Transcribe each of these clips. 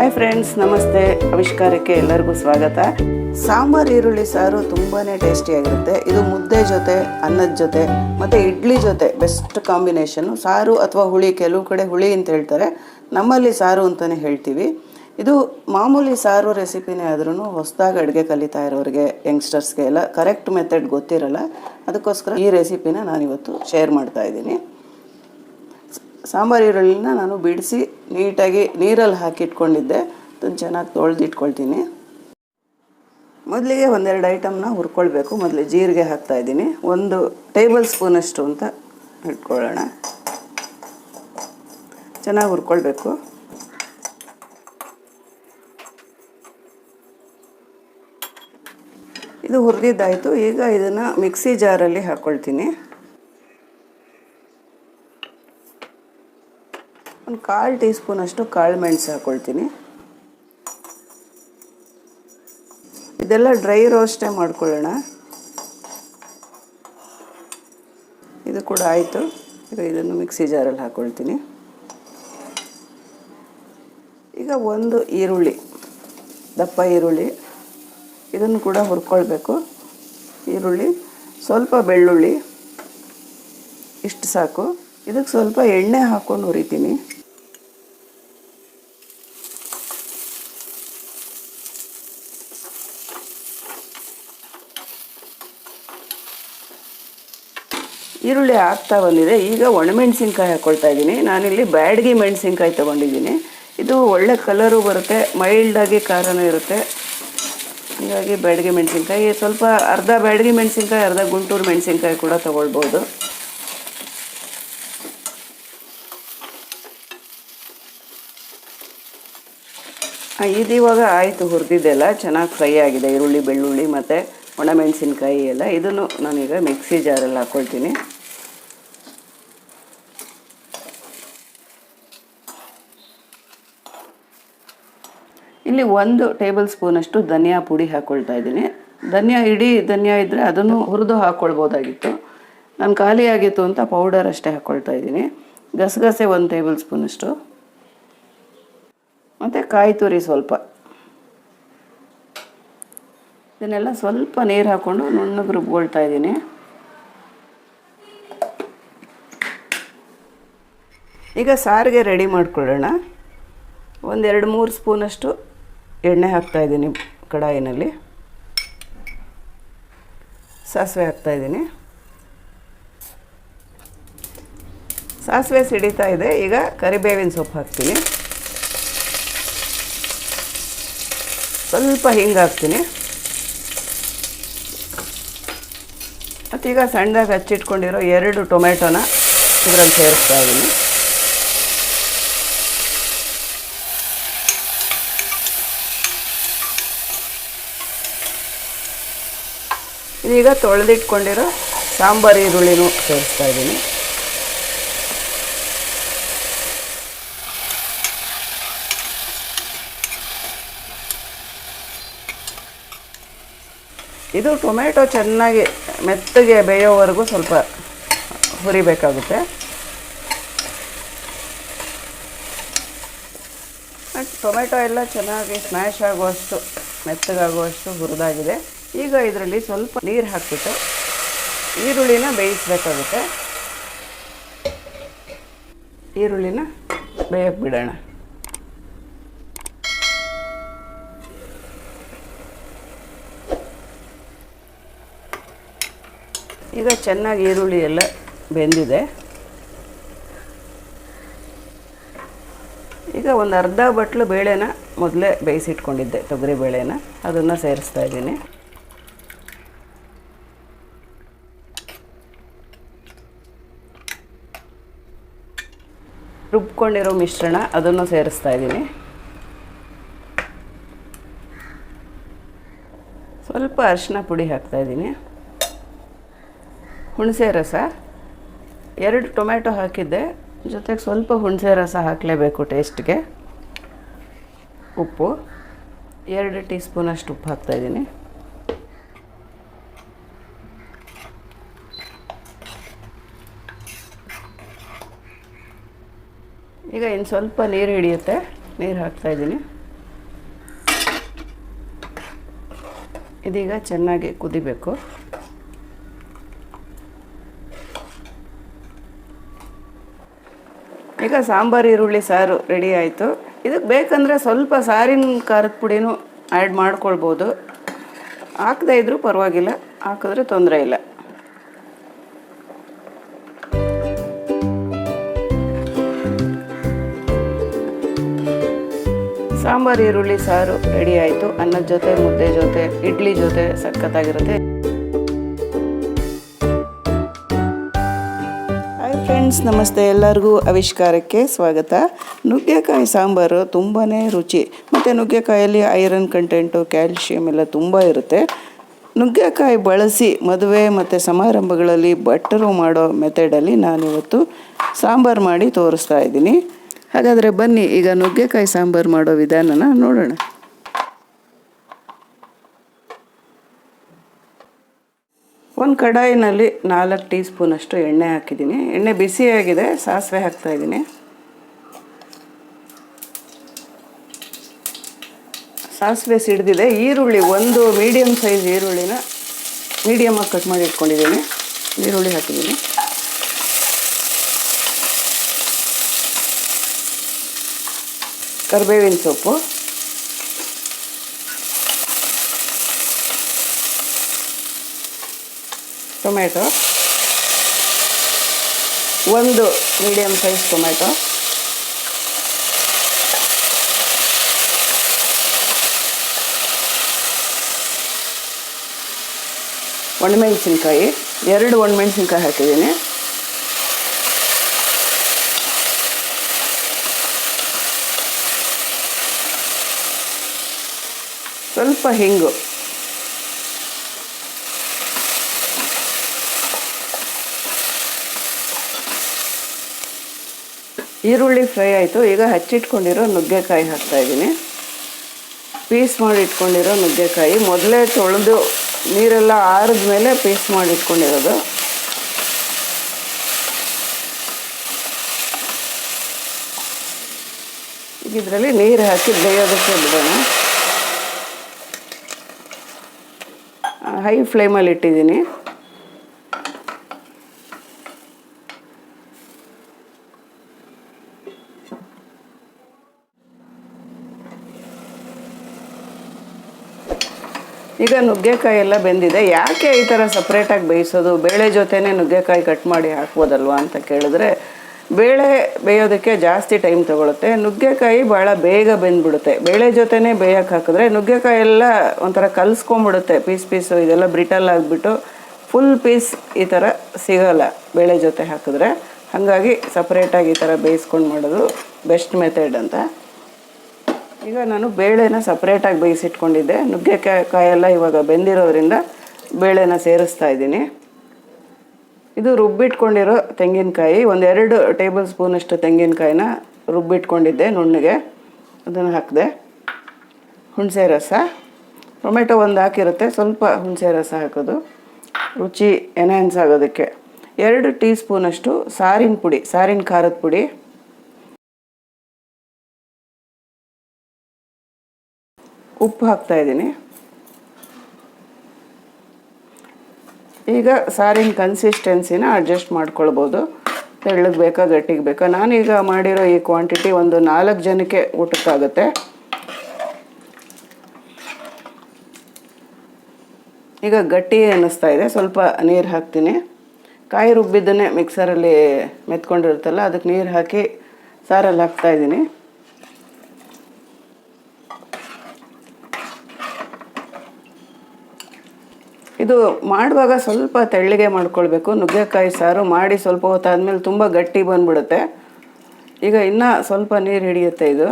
Hi friends ನಮಸ್ತೆ. ಆವಿಷ್ಕಾರಕ್ಕೆ ಎಲ್ಲರಿಗೂ ಸ್ವಾಗತ. ಸಾಂಬಾರ್, ಈರುಳ್ಳಿ, ಸಾರು ತುಂಬಾ ಟೇಸ್ಟಿಯಾಗಿರುತ್ತೆ ಇದು ಮುದ್ದೆ ಜೊತೆ, ಅನ್ನದ ಜೊತೆ, ಮತ್ತು ಇಡ್ಲಿ ಜೊತೆ ಬೆಸ್ಟ್ ಕಾಂಬಿನೇಷನ್ನು ಸಾರು ಅಥವಾ ಹುಳಿ, ಕೆಲವು ಕಡೆ ಹುಳಿ ಅಂತ ಹೇಳ್ತಾರೆ. ನಮ್ಮಲ್ಲಿ ಸಾರು ಅಂತಲೇ ಹೇಳ್ತೀವಿ. ಇದು ಮಾಮೂಲಿ ಸಾರು ರೆಸಿಪಿನೇ ಆದ್ರೂ ಹೊಸದಾಗಿ ಅಡುಗೆ ಕಲಿತಾ ಇರೋರಿಗೆ ಯಂಗ್ಸ್ಟರ್ಸ್ಗೆ ಎಲ್ಲ ಕರೆಕ್ಟ್ ಮೆಥಡ್ ಗೊತ್ತಿರಲ್ಲ. ಅದಕ್ಕೋಸ್ಕರ ಈ ರೆಸಿಪಿನ ನಾನಿವತ್ತು ಶೇರ್ ಮಾಡ್ತಾ ಇದ್ದೀನಿ. ಸಾಂಬಾರು, ಈರುಳ್ಳಿನ ನಾನು ಬಿಡಿಸಿ ನೀಟಾಗಿ ನೀರಲ್ಲಿ ಹಾಕಿಟ್ಕೊಂಡಿದ್ದೆ. ಅದನ್ನು ಚೆನ್ನಾಗಿ ತೊಳೆದಿಟ್ಕೊಳ್ತೀನಿ. ಮೊದಲಿಗೆ ಒಂದೆರಡು ಐಟಮ್ನ ಹುರ್ಕೊಳ್ಬೇಕು. ಮೊದಲು ಜೀರಿಗೆ ಹಾಕ್ತಾಯಿದ್ದೀನಿ ಒಂದು ಟೇಬಲ್ ಸ್ಪೂನಷ್ಟು ಅಂತ ಇಟ್ಕೊಳ್ಳೋಣ. ಚೆನ್ನಾಗಿ ಹುರ್ಕೊಳ್ಬೇಕು. ಇದು ಹುರಿದಿದ್ದಾಯಿತು. ಈಗ ಇದನ್ನು ಮಿಕ್ಸಿ ಜಾರಲ್ಲಿ ಹಾಕ್ಕೊಳ್ತೀನಿ ಕಾಲು ಟೀ ಸ್ಪೂನಷ್ಟು ಕಾಳು ಮೆಣಸು ಹಾಕ್ಕೊಳ್ತೀನಿ ಇದೆಲ್ಲ ಡ್ರೈ ರೋಸ್ಟೇ ಮಾಡ್ಕೊಳ್ಳೋಣ. ಇದು ಕೂಡ ಆಯಿತು. ಈಗ ಇದನ್ನು ಮಿಕ್ಸಿ ಜಾರಲ್ಲಿ ಹಾಕ್ಕೊಳ್ತೀನಿ ಈಗ ಒಂದು ಈರುಳ್ಳಿ, ದಪ್ಪ ಈರುಳ್ಳಿ. ಇದನ್ನು ಕೂಡ ಹುರ್ಕೊಳ್ಬೇಕು. ಈರುಳ್ಳಿ, ಸ್ವಲ್ಪ ಬೆಳ್ಳುಳ್ಳಿ, ಇಷ್ಟು ಸಾಕು. ಇದಕ್ಕೆ ಸ್ವಲ್ಪ ಎಣ್ಣೆ ಹಾಕ್ಕೊಂಡು ಹುರಿತೀನಿ. ಈರುಳ್ಳಿ ಆಗ್ತಾ ಬಂದಿದೆ. ಈಗ ಒಣಮೆಣಸಿನ್ಕಾಯಿ ಹಾಕ್ಕೊಳ್ತಾ ಇದ್ದೀನಿ. ನಾನಿಲ್ಲಿ ಬ್ಯಾಡಗಿ ಮೆಣಸಿನ್ಕಾಯಿ ತೊಗೊಂಡಿದ್ದೀನಿ. ಇದು ಒಳ್ಳೆ ಕಲರು ಬರುತ್ತೆ. ಮೈಲ್ಡಾಗಿ ಖಾರನೂ ಇರುತ್ತೆ. ಹೀಗಾಗಿ ಬ್ಯಾಡಗಿ ಮೆಣಸಿನ್ಕಾಯಿ. ಸ್ವಲ್ಪ ಅರ್ಧ ಬ್ಯಾಡಗಿ ಮೆಣಸಿನ್ಕಾಯಿ, ಅರ್ಧ ಗುಂಟೂರು ಮೆಣಸಿನ್ಕಾಯಿ ಕೂಡ ತೊಗೊಳ್ಬೋದು. ಇದು ಇವಾಗ ಆಯಿತು ಹುರಿದಿದ್ದೆಲ್ಲ ಚೆನ್ನಾಗಿ ಫ್ರೈ ಆಗಿದೆ. ಈರುಳ್ಳಿ, ಬೆಳ್ಳುಳ್ಳಿ ಮತ್ತು ಒಣಮೆಣಸಿನ್ಕಾಯಿ ಎಲ್ಲ. ಇದನ್ನು ನಾನೀಗ ಮಿಕ್ಸಿ ಜಾರಲ್ಲಿ ಹಾಕ್ಕೊಳ್ತೀನಿ ಇಲ್ಲಿ ಒಂದು ಟೇಬಲ್ ಸ್ಪೂನಷ್ಟು ಧನಿಯಾ ಪುಡಿ ಹಾಕ್ಕೊಳ್ತಾ ಇದ್ದೀನಿ. ಧನಿಯಾ ಇಡೀ ಧನಿಯಾ ಇದ್ದರೆ ಅದನ್ನು ಹುರಿದು ಹಾಕ್ಕೊಳ್ಬೋದಾಗಿತ್ತು ನಾನು ಖಾಲಿಯಾಗಿತ್ತು ಅಂತ ಪೌಡರ್ ಅಷ್ಟೇ ಹಾಕ್ಕೊಳ್ತಾ ಇದ್ದೀನಿ. ಗಸಗಸೆ ಒಂದು ಟೇಬಲ್ ಸ್ಪೂನಷ್ಟು ಮತ್ತು ಕಾಯಿ ತುರಿ ಸ್ವಲ್ಪ. ಇದನ್ನೆಲ್ಲ ಸ್ವಲ್ಪ ನೀರು ಹಾಕ್ಕೊಂಡು ನುಣ್ಣಗೆ ರುಬ್ಕೊಳ್ತಾ ಇದ್ದೀನಿ. ಈಗ ಸಾರಿಗೆ ರೆಡಿ ಮಾಡ್ಕೊಳ್ಳೋಣ. ಒಂದೆರಡು ಮೂರು ಸ್ಪೂನಷ್ಟು ಎಣ್ಣೆ ಹಾಕ್ತಾ ಇದ್ದೀನಿ ಕಡಾಯಿನಲ್ಲಿ. ಸಾಸಿವೆ ಹಾಕ್ತಾ ಇದ್ದೀನಿ. ಸಾಸಿವೆ ಸಿಡಿತಾ ಇದೆ. ಈಗ ಕರಿಬೇವಿನ ಸೊಪ್ಪು ಹಾಕ್ತೀನಿ. ಸ್ವಲ್ಪ ಹಿಂಗೆ ಹಾಕ್ತೀನಿ. ಮತ್ತೀಗ ಸಣ್ಣದಾಗಿ ಹಚ್ಚಿಟ್ಕೊಂಡಿರೋ ಎರಡು ಟೊಮೆಟೊನ ಇದರಲ್ಲಿ ಸೇರಿಸ್ತಾ ಇದ್ದೀನಿ. ಇದೀಗ ತೊಳೆದಿಟ್ಕೊಂಡಿರೋ ಸಾಂಬಾರು ಈರುಳ್ಳಿನೂ ಸೇರಿಸ್ತಾ ಇದ್ದೀನಿ. ಇದು ಟೊಮೆಟೊ ಚೆನ್ನಾಗಿ ಮೆತ್ತಗೆ ಬೇಯೋವರೆಗೂ ಸ್ವಲ್ಪ ಹುರಿಬೇಕಾಗುತ್ತೆ. ಟೊಮೆಟೊ ಎಲ್ಲ ಚೆನ್ನಾಗಿ ಸ್ಮ್ಯಾಶ್ ಆಗುವಷ್ಟು, ಮೆತ್ತಗಾಗುವಷ್ಟು ಹುರಿದಾಗಿದೆ. ಈಗ ಇದರಲ್ಲಿ ಸ್ವಲ್ಪ ನೀರು ಹಾಕ್ಬಿಟ್ಟು ಈರುಳ್ಳಿನ ಬೇಯಿಸ್ಬೇಕಾಗುತ್ತೆ. ಈರುಳ್ಳಿನ ಬೇಯಕ್ಕೆ ಬಿಡೋಣ ಈಗ ಚೆನ್ನಾಗಿ ಈರುಳ್ಳಿ ಎಲ್ಲ ಬೆಂದಿದೆ. ಈಗ ಒಂದು ಅರ್ಧ ಬಟ್ಲು ಬೇಳೆನ ಮೊದಲೇ ಬೇಯಿಸಿಟ್ಕೊಂಡಿದ್ದೆ, ತೊಗರಿ ಬೇಳೆನ. ಅದನ್ನು ಸೇರಿಸ್ತಾ ಇದ್ದೀನಿ. ರುಬ್ಕೊಂಡಿರೋ ಮಿಶ್ರಣ ಅದನ್ನು ಸೇರಿಸ್ತಾ ಇದ್ದೀನಿ. ಸ್ವಲ್ಪ ಅರಿಶಿನ ಪುಡಿ ಹಾಕ್ತಾ ಇದ್ದೀನಿ. ಹುಣಸೆ ರಸ. ಎರಡು ಟೊಮ್ಯಾಟೊ ಹಾಕಿದ್ದೆ. ಜೊತೆಗೆ ಸ್ವಲ್ಪ ಹುಣಸೆ ರಸ ಹಾಕಲೇಬೇಕು ಟೇಸ್ಟ್ಗೆ. ಉಪ್ಪು. ಎರಡು ಟೀ ಸ್ಪೂನಷ್ಟು ಉಪ್ಪು ಹಾಕ್ತಾಯಿದ್ದೀನಿ ಈಗ ಇನ್ನು ಸ್ವಲ್ಪ ನೀರು ಹಿಡಿಯುತ್ತೆ. ನೀರು ಹಾಕ್ತಾಯಿದ್ದೀನಿ ಇದೀಗ ಚೆನ್ನಾಗಿ ಕುದಿಬೇಕು. ಈಗ ಸಾಂಬಾರು, ಈರುಳ್ಳಿ, ಸಾರು ರೆಡಿ ಆಯಿತು. ಇದಕ್ಕೆ ಬೇಕಂದರೆ ಸ್ವಲ್ಪ ಸಾರಿನ ಖಾರದ ಪುಡಿನೂ ಆ್ಯಡ್ ಮಾಡ್ಕೊಳ್ಬೋದು. ಹಾಕದೇ ಇದ್ದರೂ ಪರವಾಗಿಲ್ಲ. ಹಾಕಿದ್ರೆ ತೊಂದರೆ ಇಲ್ಲ. ಸಾಂಬಾರು, ಈರುಳ್ಳಿ, ಸಾರು ರೆಡಿ ಆಯಿತು. ಅನ್ನದ ಜೊತೆ, ಮುದ್ದೆ ಜೊತೆ, ಇಡ್ಲಿ ಜೊತೆ ಸಖತ್ತಾಗಿರುತ್ತೆ. ಹಾಯ್ ಫ್ರೆಂಡ್ಸ್ ನಮಸ್ತೆ ಎಲ್ಲರಿಗೂ ಆವಿಷ್ಕಾರಕ್ಕೆ ಸ್ವಾಗತ. ನುಗ್ಗೆಕಾಯಿ ಸಾಂಬಾರು ತುಂಬಾ ರುಚಿ. ಮತ್ತು ನುಗ್ಗೆಕಾಯಲ್ಲಿ ಐರನ್ ಕಂಟೆಂಟು ಕ್ಯಾಲ್ಶಿಯಂ ಎಲ್ಲ ತುಂಬ ಇರುತ್ತೆ. ನುಗ್ಗೆಕಾಯಿ ಬಳಸಿ ಮದುವೆ ಮತ್ತು ಸಮಾರಂಭಗಳಲ್ಲಿ ಭಟ್ಟರು ಮಾಡೋ ಮೆಥಡಲ್ಲಿ ನಾನಿವತ್ತು ಸಾಂಬಾರು ಮಾಡಿ ತೋರಿಸ್ತಾ ಇದ್ದೀನಿ. ಹಾಗಾದರೆ ಬನ್ನಿ, ಈಗ ನುಗ್ಗೆಕಾಯಿ ಸಾಂಬಾರು ಮಾಡೋ ವಿಧಾನನ ನೋಡೋಣ. ಒಂದು ಕಡಾಯಿನಲ್ಲಿ ನಾಲ್ಕು ಟೀ ಸ್ಪೂನಷ್ಟು ಎಣ್ಣೆ ಹಾಕಿದ್ದೀನಿ. ಎಣ್ಣೆ ಬಿಸಿಯಾಗಿದೆ, ಸಾಸಿವೆ ಹಾಕ್ತಾ ಇದ್ದೀನಿ. ಸಾಸಿವೆ ಸಿಡ್ದಿದೆ. ಈರುಳ್ಳಿ, ಒಂದು ಮೀಡಿಯಮ್ ಸೈಜ್ ಈರುಳ್ಳಿನ ಮೀಡಿಯಮಾಗಿ ಕಟ್ ಮಾಡಿ ಇಟ್ಕೊಂಡಿದ್ದೀನಿ. ಈರುಳ್ಳಿ ಹಾಕಿದ್ದೀನಿ. ಕರಿಬೇವಿನ ಸೊಪ್ಪು. ಟೊಮೆಟೊ ಒಂದು ಮೀಡಿಯಮ್ ಸೈಜ್ ಟೊಮೆಟೊ ಒಣಮೆಣಸಿನ್ಕಾಯಿ. ಎರಡು ಒಣಮೆಣಸಿನ್ಕಾಯಿ ಹಾಕಿದ್ದೀನಿ. ಸ್ವಲ್ಪ ಹಿಂಗು. ಈರುಳ್ಳಿ ಫ್ರೈ ಆಯಿತು. ಈಗ ಹಚ್ಚಿಟ್ಕೊಂಡಿರೋ ನುಗ್ಗೆಕಾಯಿ ಹಾಕ್ತಾ ಇದ್ದೀನಿ. ಪೀಸ್ ಮಾಡಿ ಇಟ್ಕೊಂಡಿರೋ ನುಗ್ಗೆಕಾಯಿ. ಮೊದಲೇ ತೊಳೆದು ನೀರೆಲ್ಲ ಆರಿದ ಮೇಲೆ ಪೀಸ್ ಮಾಡಿ ಇಟ್ಕೊಂಡಿರೋದು ಈಗ ಇದರಲ್ಲಿ ನೀರು ಹಾಕಿ ಬೇಯೋದಕ್ಕೆ ಬಿಡೋಣ. ಹೈ ಫ್ಲೇಮಲ್ಲಿ ಇಟ್ಟಿದ್ದೀನಿ. ಈಗ ನುಗ್ಗೆಕಾಯಿ ಎಲ್ಲ ಬೆಂದಿದೆ. ಯಾಕೆ ಈ ಥರ ಸಪ್ರೇಟಾಗಿ ಬೇಯಿಸೋದು? ಬೇಳೆ ಜೊತೆನೇ ನುಗ್ಗೆಕಾಯಿ ಕಟ್ ಮಾಡಿ ಹಾಕ್ಬೋದಲ್ವಾ ಅಂತ ಕೇಳಿದ್ರೆ ಬೇಳೆ ಬೇಯೋದಕ್ಕೆ ಜಾಸ್ತಿ ಟೈಮ್ ತೊಗೊಳುತ್ತೆ. ನುಗ್ಗೆಕಾಯಿ ಭಾಳ ಬೇಗ ಬೆಂದ್ಬಿಡುತ್ತೆ. ಬೇಳೆ ಜೊತೆನೇ ಬೇಯಕ್ಕೆ ಹಾಕಿದ್ರೆ ನುಗ್ಗೆಕಾಯಿ ಎಲ್ಲ ಒಂಥರ ಕಲಿಸ್ಕೊಂಬಿಡುತ್ತೆ ಪೀಸ್ ಪೀಸು ಇದೆಲ್ಲ ಬ್ರಿಟಲ್ ಆಗಿಬಿಟ್ಟು ಫುಲ್ ಪೀಸ್ ಈ ಥರ ಸಿಗೋಲ್ಲ ಬೇಳೆ ಜೊತೆ ಹಾಕಿದ್ರೆ. ಹಾಗಾಗಿ ಸಪ್ರೇಟಾಗಿ ಈ ಥರ ಬೇಯಿಸ್ಕೊಂಡು ಮಾಡೋದು ಬೆಸ್ಟ್ ಮೆಥಡ್ ಅಂತ. ಈಗ ನಾನು ಬೇಳೆನ ಸಪ್ರೇಟಾಗಿ ಬೇಯಿಸಿಟ್ಕೊಂಡಿದ್ದೆ. ನುಗ್ಗೆಕಾಯಿ ಕಾಯೆಲ್ಲ ಇವಾಗ ಬೆಂದಿರೋದ್ರಿಂದ ಬೇಳೆನ ಸೇರಿಸ್ತಾ ಇದ್ದೀನಿ. ಇದು ರುಬ್ಬಿಟ್ಕೊಂಡಿರೋ ತೆಂಗಿನಕಾಯಿ, ಒಂದೆರಡು ಟೇಬಲ್ ಸ್ಪೂನಷ್ಟು ತೆಂಗಿನಕಾಯಿನ ರುಬ್ಬಿಟ್ಕೊಂಡಿದ್ದೆ ನುಣ್ಣಗೆ. ಅದನ್ನು ಹಾಕಿದೆ. ಹುಣಸೆ ರಸ. ಟೊಮೆಟೊ ಒಂದು ಹಾಕಿರುತ್ತೆ, ಸ್ವಲ್ಪ ಹುಣಸೆ ರಸ ಹಾಕೋದು. ರುಚಿ ಎನ್ಹ್ಯಾನ್ಸ್ ಆಗೋದಕ್ಕೆ. ಎರಡು ಟೀ ಸ್ಪೂನಷ್ಟು ಸಾರಿನ ಪುಡಿ, ಸಾರಿನ ಖಾರದ ಪುಡಿ. ಉಪ್ಪು ಹಾಕ್ತಾ ಈಗ ಸಾರಿನ ಕನ್ಸಿಸ್ಟೆನ್ಸಿನ ಅಡ್ಜಸ್ಟ್ ಮಾಡ್ಕೊಳ್ಬೋದು. ತೆಳ್ಳಗೆ ಬೇಕಾ, ಗಟ್ಟಿಗೆ ಬೇಕಾ. ನಾನೀಗ ಮಾಡಿರೋ ಈ ಕ್ವಾಂಟಿಟಿ ಒಂದು ನಾಲ್ಕು ಜನಕ್ಕೆ ಊಟಕ್ಕಾಗುತ್ತೆ. ಈಗ ಗಟ್ಟಿ ಅನ್ನಿಸ್ತಾ ಇದೆ. ಸ್ವಲ್ಪ ನೀರು ಹಾಕ್ತೀನಿ. ಕಾಯಿ ರುಬ್ಬಿದ್ದನ್ನೇ ಮಿಕ್ಸರಲ್ಲಿ ಮೆತ್ಕೊಂಡಿರುತ್ತಲ್ಲ, ಅದಕ್ಕೆ ನೀರು ಹಾಕಿ ಸಾರಲ್ಲಿ ಹಾಕ್ತಾ ಇದು ಮಾಡುವಾಗ ಸ್ವಲ್ಪ ತೆಳ್ಳಗೆ ಮಾಡ್ಕೊಳ್ಬೇಕು. ನುಗ್ಗೆಕಾಯಿ ಸಾರು ಮಾಡಿ ಸ್ವಲ್ಪ ಹೊತ್ತಾದ್ಮೇಲೆ ತುಂಬ ಗಟ್ಟಿ ಬಂದ್ಬಿಡುತ್ತೆ. ಈಗ ಇನ್ನೂ ಸ್ವಲ್ಪ ನೀರು ಹಿಡಿಯುತ್ತೆ ಇದು.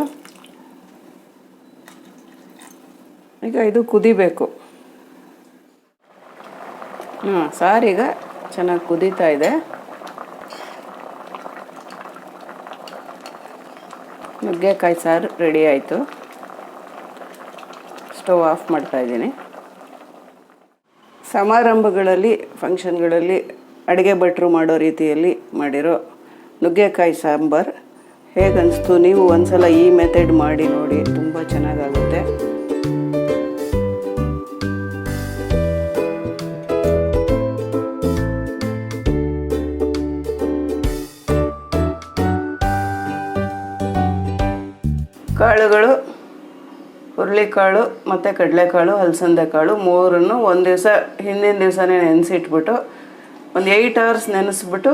ಈಗ ಇದು ಕುದಿಬೇಕು. ಹಾಂ ಸಾರೀಗ ಚೆನ್ನಾಗಿ ಕುದೀತಾ ಇದೆ. ನುಗ್ಗೆಕಾಯಿ ಸಾರು ರೆಡಿ ಆಯಿತು. ಸ್ಟವ್ ಆಫ್ ಮಾಡ್ತಾ ಇದ್ದೀನಿ. ಸಮಾರಂಭಗಳಲ್ಲಿ ಫಂಕ್ಷನ್ಗಳಲ್ಲಿ ಅಡುಗೆ ಭಟ್ರು ಮಾಡೋ ರೀತಿಯಲ್ಲಿ ಮಾಡಿರೋ ನುಗ್ಗೆಕಾಯಿ ಸಾಂಬಾರು. ಹೇಗನ್ನಿಸ್ತು ನೀವು ಒಂದ್ಸಲ ಈ ಮೆಥಡ್ ಮಾಡಿ ನೋಡಿ, ತುಂಬ ಚೆನ್ನಾಗಾಗುತ್ತೆ. ಕಾಳುಗಳು ಹುರುಳಿಕಾಳು ಮತ್ತು ಕಡಲೆಕಾಳು ಹಲಸಂದೆ ಕಾಳು ಮೂರನ್ನು ಒಂದು ದಿವಸ ಹಿಂದಿನ ದಿವಸನೇ ನೆನೆಸಿಟ್ಬಿಟ್ಟು ಒಂದು ಏಯ್ಟ್ ಅವರ್ಸ್ ನೆನೆಸ್ಬಿಟ್ಟು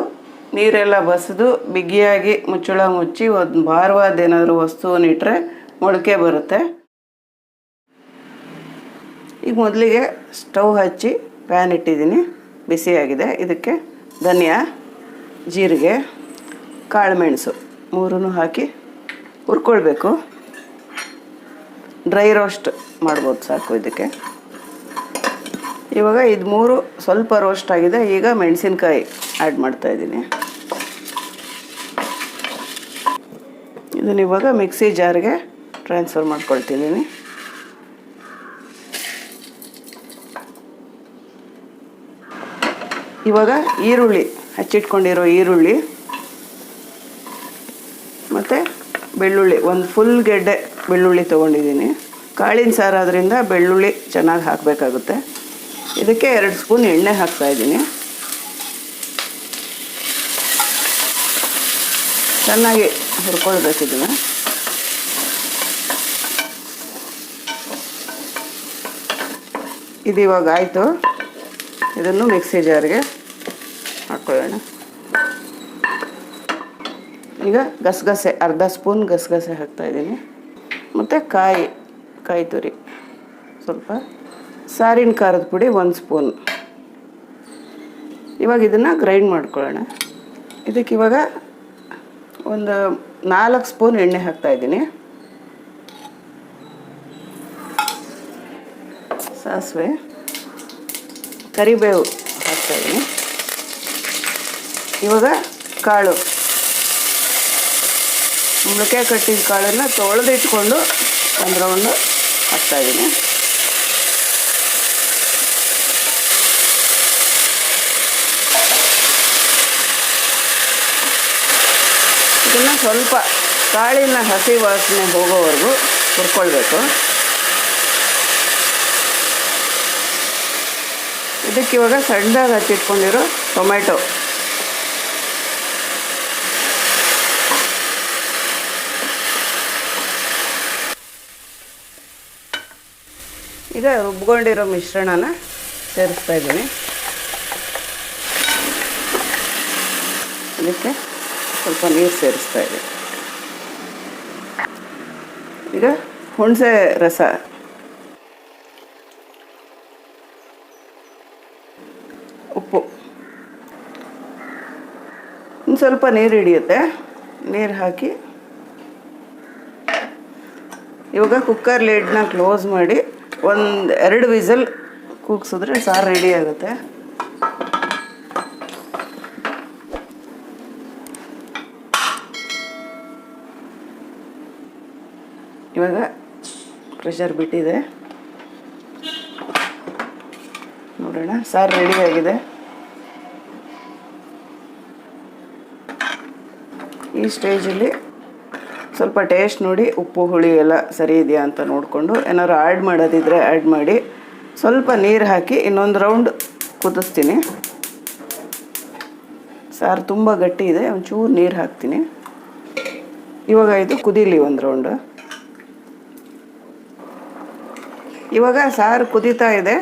ನೀರೆಲ್ಲ ಬಸಿದು ಬಿಗಿಯಾಗಿ ಮುಚ್ಚಳ ಮುಚ್ಚಿ ಒಂದು ಭಾರವಾದ ಏನಾದರೂ ವಸ್ತುವನ್ನು ಇಟ್ಟರೆ ಮೊಳಕೆ ಬರುತ್ತೆ. ಈಗ ಮೊದಲಿಗೆ ಸ್ಟವ್ ಹಚ್ಚಿ ಪ್ಯಾನ್ ಇಟ್ಟಿದ್ದೀನಿ. ಬಿಸಿಯಾಗಿದೆ. ಇದಕ್ಕೆ ಧನಿಯಾ, ಜೀರಿಗೆ ಕಾಳುಮೆಣಸು ಮೂರನ್ನು ಹಾಕಿ ಹುರ್ಕೊಳ್ಬೇಕು. ಡ್ರೈ ರೋಸ್ಟ್ ಮಾಡ್ಬೋದು ಸಾಕು ಇದಕ್ಕೆ. ಇವಾಗ ಇದು ಮೂರು ಸ್ವಲ್ಪ ರೋಸ್ಟ್ ಆಗಿದೆ, ಈಗ ಮೆಣಸಿನ್ಕಾಯಿ ಆ್ಯಡ್ ಮಾಡ್ತಾ ಇದ್ದೀನಿ. ಇದನ್ನ ಇವಾಗ ಮಿಕ್ಸಿ ಜಾರ್ಗೆ ಟ್ರಾನ್ಸ್ಫರ್ ಮಾಡ್ಕೊಳ್ತಿದ್ದೀನಿ. ಇವಾಗ ಈರುಳ್ಳಿ, ಹಚ್ಚಿಟ್ಕೊಂಡಿರೋ ಈರುಳ್ಳಿ ಮತ್ತು ಬೆಳ್ಳುಳ್ಳಿ, ಒಂದು ಫುಲ್ ಗೆಡ್ಡೆ ಬೆಳ್ಳುಳ್ಳಿ ತೊಗೊಂಡಿದ್ದೀನಿ. ಕಾಳಿನ ಸಾರಾದ್ರಿಂದ ಬೆಳ್ಳುಳ್ಳಿ ಚೆನ್ನಾಗಿ ಹಾಕಬೇಕಾಗುತ್ತೆ. ಇದಕ್ಕೆ ಎರಡು ಸ್ಪೂನ್ ಎಣ್ಣೆ ಹಾಕ್ತಾ ಇದ್ದೀನಿ. ಚೆನ್ನಾಗಿ ಹುರ್ಕೊಳ್ಬೇಕು ಇದನ್ನು. ಇದು ಇವಾಗ ಆಯಿತು. ಇದನ್ನು ಮಿಕ್ಸಿ ಜಾರಿಗೆ ಹಾಕ್ಕೊಳ್ಳೋಣ ಈಗ ಗಸಗಸೆ, ಅರ್ಧ ಸ್ಪೂನ್ ಗಸಗಸೆ ಹಾಕ್ತಾ ಇದ್ದೀನಿ. ಮತ್ತು ಕಾಯಿ ಕಾಯಿ ತುರಿ. ಸ್ವಲ್ಪ ಸಾರಿನ ಖಾರದ ಪುಡಿ ಒಂದು ಸ್ಪೂನ್. ಇವಾಗ ಇದನ್ನು ಗ್ರೈಂಡ್ ಮಾಡ್ಕೊಳ್ಳೋಣ. ಇದಕ್ಕೆ ಇವಾಗ ಒಂದು ನಾಲ್ಕು ಸ್ಪೂನ್ ಎಣ್ಣೆ ಹಾಕ್ತಾ ಇದ್ದೀನಿ. ಸಾಸಿವೆ, ಕರಿಬೇವು ಹಾಕ್ತಾ ಇದ್ದೀನಿ. ಇವಾಗ ಕಾಳು. ಮೊಳಕೆ ಕಟ್ಟಿದ ಕಾಳನ್ನು ತೊಳೆದಿಟ್ಕೊಂಡು ಒಂದು ಹಾಕ್ತಾ ಇದ್ದೀನಿ. ಇದನ್ನು ಸ್ವಲ್ಪ ಕಾಳಿನ ಹಸಿ ವಾಸನೆ ಹೋಗೋವರೆಗೂ ಹುರ್ಕೊಳ್ಬೇಕು. ಇದಕ್ಕೆ ಇವಾಗ ಸಣ್ಣದಾಗಿ ಹಚ್ಚಿಟ್ಕೊಂಡಿರೋ ಟೊಮೆಟೊ. ಈಗ ರುಬ್ಕೊಂಡಿರೋ ಮಿಶ್ರಣನ ಸೇರಿಸ್ತಾ ಇದ್ದೀನಿ. ಅದಕ್ಕೆ ಸ್ವಲ್ಪ ನೀರು ಸೇರಿಸ್ತಾ ಇದ್ದೀನಿ. ಈಗ ಹುಣಸೆ ರಸ. ಉಪ್ಪು. ಇನ್ನು ಸ್ವಲ್ಪ ನೀರು ಹಿಡಿಯುತ್ತೆ. ನೀರು ಹಾಕಿ ಇವಾಗ ಕುಕ್ಕರ್ ಲಿಡ್ನ ಕ್ಲೋಸ್ ಮಾಡಿ ಒಂದು ಎರಡು ವಿಸಲ್ ಕೂಗ್ಸಿದ್ರೆ ಸಾರು ರೆಡಿ ಆಗುತ್ತೆ. ಇವಾಗ ಪ್ರೆಷರ್ ಬಿಟ್ಟಿದೆ. ನೋಡೋಣ, ಸಾರು ರೆಡಿ ಆಗಿದೆ. ಈ ಸ್ಟೇಜಲ್ಲಿ ಸ್ವಲ್ಪ ಟೇಸ್ಟ್ ನೋಡಿ ಉಪ್ಪು, ಹುಳಿ ಎಲ್ಲ ಸರಿ ಇದೆಯಾ ಅಂತ ನೋಡಿಕೊಂಡು ಏನಾದ್ರು ಆ್ಯಡ್ ಮಾಡೋದಿದ್ರೆ ಆ್ಯಡ್ ಮಾಡಿ ಸ್ವಲ್ಪ ನೀರು ಹಾಕಿ ಇನ್ನೊಂದು ರೌಂಡ್ ಕುದಿಸ್ತೀನಿ. ಸಾರು ತುಂಬ ಗಟ್ಟಿ ಇದೆ, ಒಂಚೂರು ನೀರು ಹಾಕ್ತೀನಿ. ಇವಾಗ ಇದು ಕುದೀಲಿ ಒಂದು ರೌಂಡು ಇವಾಗ ಸಾರು ಕುದೀತಾ ಇದೆ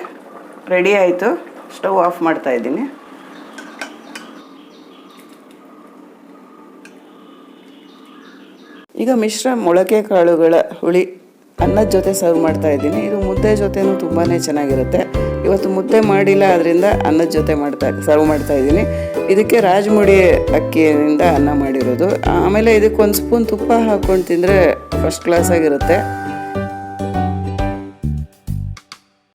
ರೆಡಿ ಆಯಿತು. ಸ್ಟವ್ ಆಫ್ ಮಾಡ್ತಾ ಇದ್ದೀನಿ. ಈಗ ಮಿಶ್ರ ಮೊಳಕೆ ಕಾಳುಗಳ ಹುಳಿ ಅನ್ನದ ಜೊತೆ ಸರ್ವ್ ಮಾಡ್ತಾ ಇದ್ದೀನಿ. ಇದು ಮುದ್ದೆ ಜೊತೆನೂ ತುಂಬಾ ಚೆನ್ನಾಗಿರುತ್ತೆ. ಇವತ್ತು ಮುದ್ದೆ ಮಾಡಿಲ್ಲ ಅದರಿಂದ ಅನ್ನದ ಜೊತೆ ಮಾಡ್ತಾ ಸರ್ವ್ ಮಾಡ್ತಾ ಇದ್ದೀನಿ. ಇದಕ್ಕೆ ರಾಜಮುಡಿ ಅಕ್ಕಿಯಿಂದ ಅನ್ನ ಮಾಡಿರೋದು. ಆಮೇಲೆ ಇದಕ್ಕೆ ಒಂದು ಸ್ಪೂನ್ ತುಪ್ಪ ಹಾಕ್ಕೊಂಡು ತಿಂದರೆ ಫಸ್ಟ್ ಕ್ಲಾಸ್ ಆಗಿರುತ್ತೆ.